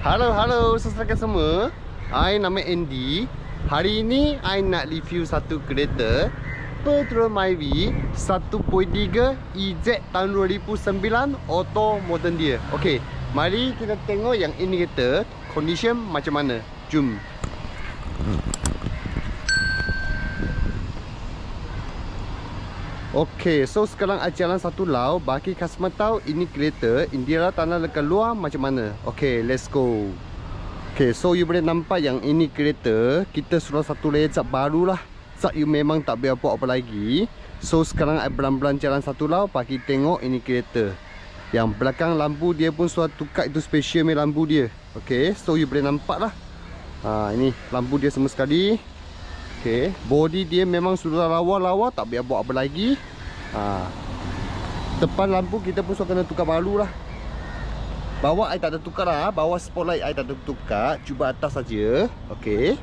Halo, halo saudara semua. I nama Andy. Hari ini I nak review satu kereta Petrol Myvi 1.3 EZ tahun 2009 auto modern dia. Okey, mari kita tengok yang ini kereta condition macam mana. Jom. Okey, so sekarang I jalan satu lau bagi customer tahu ini kereta Indira tanah lekat luar macam mana. Okey, let's go. Okey, so you boleh nampak yang ini kereta kita sudah satu layer baru lah. Cat you memang tak boleh buat apa lagi. So sekarang I belan-belan jalan satu lau bagi tengok ini kereta. Yang belakang lampu dia pun sudah tukar itu special me lampu dia. Okey, so you boleh nampak lah. Ha, ini lampu dia semua sekali. Okey, body dia memang sudah lawa-lawa tak biar buat apa lagi. Ha. Depan lampu kita pun sudah kena tukar baru lah. Bawah I tak ada tukar lah, bawah spotlight I tak ada tukar, cuba atas saja. Okey.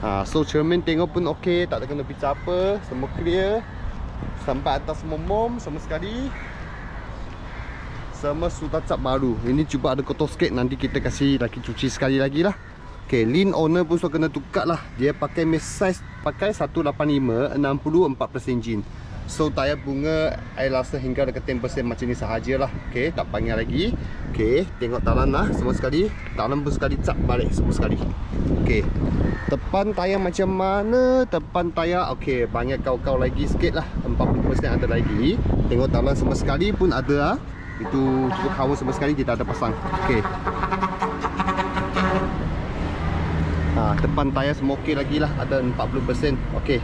Ha, so cermin tengok pun okey, tak ada kena pecah apa, semua clear. Sampai atas semua mom semua sekali. Semua sudah cap baru. Ini cuba ada kotor sikit nanti kita kasih lagi cuci sekali lagi lah. Okay, lean owner pun sudah kena tukar lah. Dia pakai mesh size Pakai 185 64% engine So tayar bunga I rasa hingga dekat 10% macam ni sahajalah Okay, tak panggil lagi. Okay, tengok talan lah semua sekali. Talan pun sekali cap balik semua sekali. Okay Depan tayar macam mana? Depan tayar Okay, banyak kau-kau lagi sikit lah. 40% ada lagi. Tengok talan semua sekali pun ada lah Itu cukup kawan semua sekali kita ada pasang. Okay Depan tayar semua okey lagi lah. Ada 40% Okey.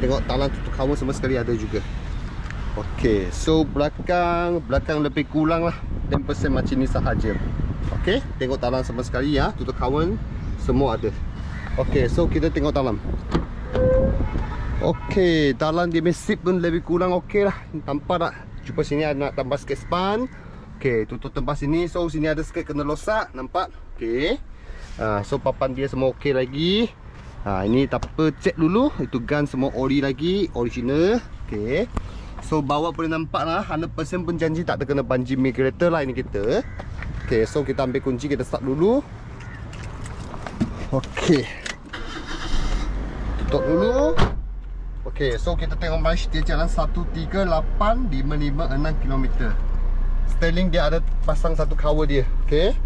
Tengok talang tutup kawan semua sekali ada juga. Okey. So belakang Belakang lebih kurang lah. 10% macam ni sahaja. Okey. Tengok talang semua sekali ya. Tutup kawan. Semua ada. Okey. So kita tengok talang. Okey. Talang dia mesip pun lebih kurang okey lah. Nampak tak? Cuba sini ada nak tambah sikit span. Okey. Tutup tempat sini. So sini ada sikit kena losak. Nampak? Okey Ha, so papan dia semua okey lagi. Ha, ini tak apa check dulu. Itu gun semua ori lagi, original. Okey. So bawa boleh nampak lah 100% pun janji tak terkena banjir mi kereta lah ini kita. Okey, so kita ambil kunci kita start dulu. Okey. Tutup dulu. Okey, so kita tengok mileage dia jalan 138,556 km. Sterling dia ada pasang satu cover dia. Okey.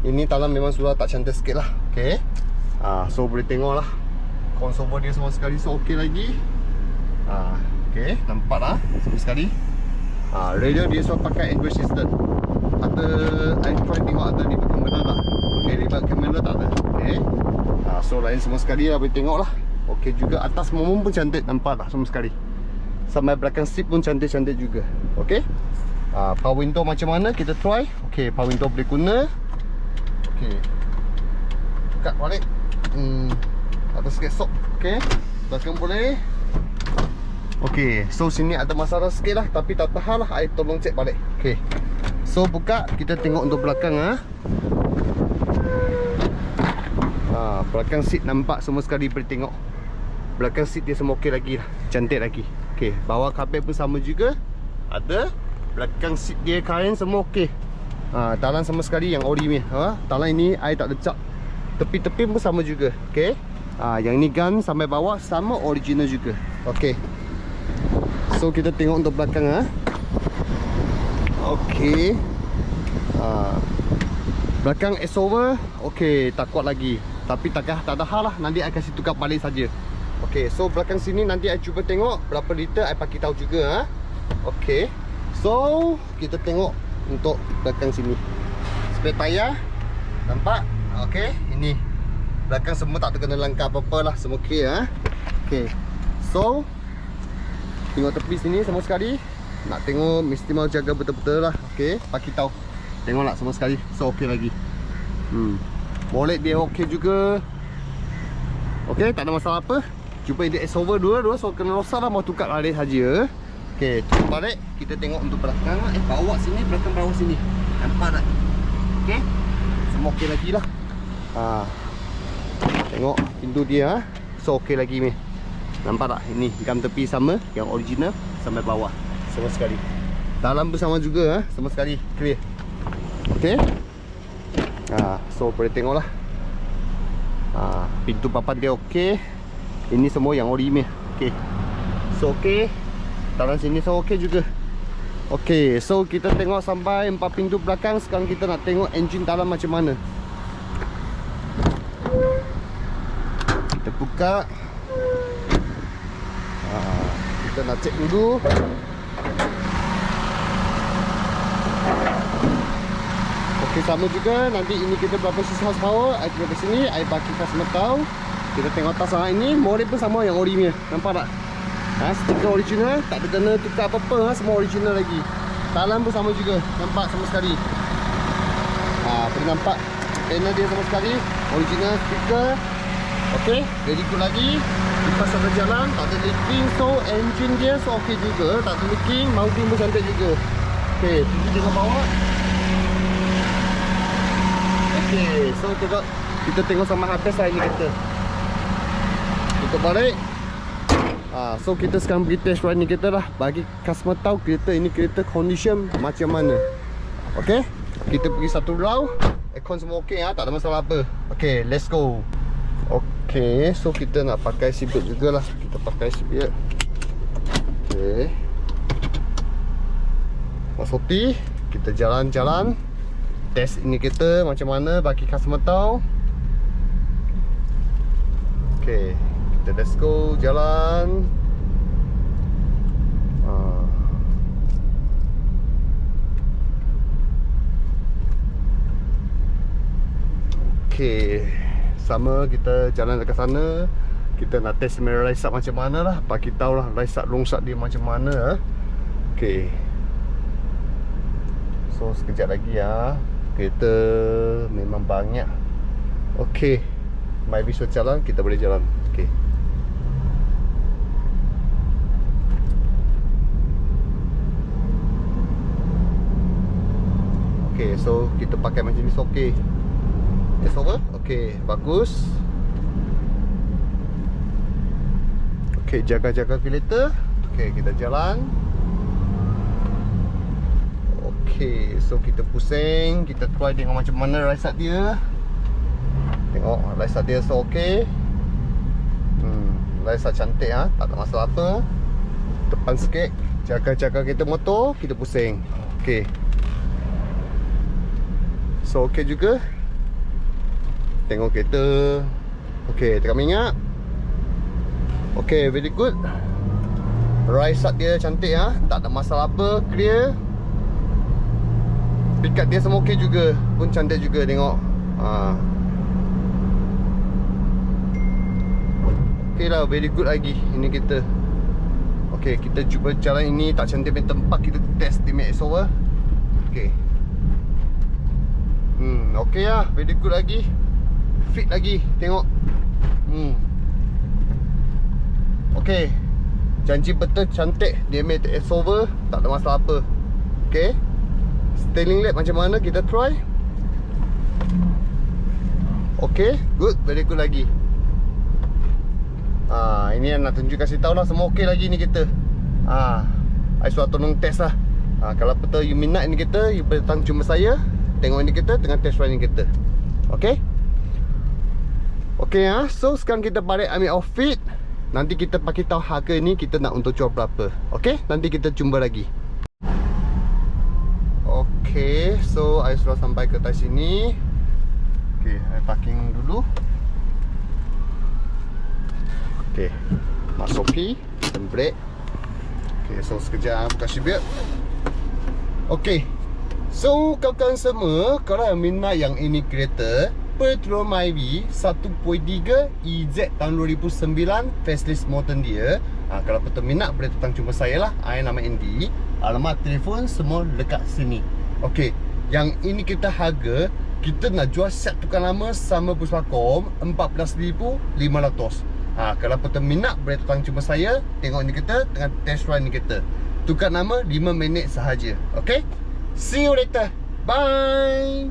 Ini talam memang sudah tak cantik sikit lah. Okay. Ha, So boleh tengok lah. Consover dia semua sekali So okey lagi. Ha, Okay. Nampak lah. Semua sekali. Ha, Radio dia semua pakai Android system. Ada I try tengok ada ni kamera lah. Okay libat kamera tak ada. Okay. Ha, So lain semua sekali lah Boleh tengok lah. Okay juga Atas momom pun cantik. Nampak lah semua sekali. Sampai belakang seat pun cantik-cantik juga. Okay. Ha, Power window macam mana? Kita try. Okay power window boleh guna Okey. Buka balik. Hmm. Ada sikit sok. Okey. Belakang boleh. Okey. So sini ada masalah sikit lah. Tapi tak tahan lah. I tolong cek balik. Okey. So buka. Kita tengok untuk belakang ah. Ha. belakang seat nampak semua sekali boleh tengok. Belakang seat dia semua okey lagi lah. Cantik lagi. Okey. Bawah kapet pun sama juga. Ada. Belakang seat dia kain semua okey. Ha, talang sama sekali yang ori ni. Ha, talang ini I tak cap. Tepi-tepi pun sama juga. Okey. Ha, yang ni gun sampai bawah sama original juga. Okey. So kita tengok untuk belakang ah. Ha. Okey. Ha. Belakang S over. Okey, tak kuat lagi. Tapi takah tak ada hal lah. Nanti I kasih tukar balik saja. Okey, so belakang sini nanti I cuba tengok berapa liter I bagi tahu juga ah. Ha. Okey. So, kita tengok untuk belakang sini. Spare tayar nampak? Okey ini. Belakang semua tak terkena langkah apa-apa lah semua okey ha? Okey. So tengok tepi sini semua sekali. Nak tengok mesti mau jaga betul-betul lah. Okey bagi tahu tengoklah semua sekali. So okey lagi. Hmm. Boleh dia okey juga. Okey tak ada masalah apa. Cuba dia S over dua dua so kena rosak lah mau tukar balik saja Okey, turun balik kita tengok untuk belakang eh bawa sini belakang bawah sini. Nampak tak? Okey. Semua okey lagi lah. Ha. Tengok pintu dia ha. So okey lagi ni. Nampak tak? Ini gam tepi sama yang original sampai bawah. Sama sekali. Dalam pun sama juga ha. Sama sekali clear. Okey. ha, So boleh tengok lah ha, Pintu papan dia okey Ini semua yang ori punya Okey So okey Dalam sini so okey juga. Okey, so kita tengok sampai empat pintu belakang. Sekarang kita nak tengok enjin dalam macam mana. Kita buka. Ha, Kita nak cek dulu. Okey, sama juga. Nanti ini kita berapa sisa horsepower Air kita sini, air baki customer tahu Kita tengok atas sana ini. Mori pun sama yang ori punya Nampak tak? Ha, stiker original Tak ada kena tukar apa-apa ha, Semua original lagi. Dalam pun sama juga Nampak sama sekali. Ha, Boleh nampak Panel dia sama sekali. Original stiker. Okay Very good lagi. Lepas ada jalan Tak ada leaking So engine dia so okay juga. Tak ada leaking Mounting pun cantik juga. Okay Pergi tengok bawah Okay So tengok Kita tengok sama habis lah ini kita Kita balik Ha, so kita sekarang pergi test ni kereta lah. Bagi customer tahu kereta ini kereta condition macam mana. Okay Kita pergi satu round. Aircon semua okay ha? tak ada masalah apa. Okay let's go. Okay so kita nak pakai seatbelt jugalah Kita pakai seatbelt. Okay Mas Soti Kita jalan-jalan. Test ini kereta macam mana bagi customer tahu. Okay let's go jalan. Ah. Okay Sama kita jalan dekat sana. Kita nak test mirror up macam mana lah. Bagi tahu lah rise up long dia macam mana ha? Okay So sekejap lagi ya Kereta memang banyak. Okay My visual jalan kita boleh jalan. Okay Okay, so kita pakai macam ni so okay. Test over? Okay, bagus. Okay, jaga-jaga kereta Okay, kita jalan. Okay, so kita pusing. Kita try tengok macam mana ride start dia. Tengok ride start dia so okay. Hmm, ride start cantik ha? Tak ada masalah apa. Depan sikit. Jaga-jaga kereta motor. Kita pusing. Okay So okey juga. Tengok kereta. Okey tekan minyak Okey very good. Rise up dia cantik ah, ha? Tak ada masalah apa Clear. Pick up dia semua okey juga. Pun cantik juga tengok. Ha. Okey lah very good lagi Ini kita Okey kita cuba jalan ini. Tak cantik punya tempat Kita test di over Okey Hmm, okey lah. Very good lagi. Fit lagi. Tengok. Hmm. Okey. Janji betul cantik. Dia made over. Tak ada masalah apa. Okey. Steering lap macam mana kita try. Okey. Good. Very good lagi. Ah, ini yang nak tunjuk kasih tahu lah semua okey lagi ni kita. Ah, I suruh tolong test lah. Ah, kalau betul you minat ni kita, you boleh datang jumpa saya. Tengok ini kita tengah test ride kita. Okay? Okay ha? So sekarang kita balik ambil outfit. Nanti kita pakai tahu harga ni kita nak untuk jual berapa. Okay? Nanti kita jumpa lagi. Okay, so I sudah sampai ke atas sini. Okay, I parking dulu. Okay, masuk P, dan brake. Okay, so sekejap buka seatbelt. Okay, So kawan-kawan semua Kalau yang minat yang ini kereta Petrol Myvi 1.3 EZ tahun 2009 Facelift modern dia. Ha, Kalau betul minat boleh datang jumpa saya lah. Saya nama Andy. Alamat telefon semua dekat sini. Okey Yang ini kita harga Kita nak jual set tukar lama sama Puspakom RM14,500 ha, Kalau betul minat boleh datang jumpa saya. Tengok ni kita Tengah test ride ni kita Tukar nama 5 minit sahaja. Okey See you later. Bye.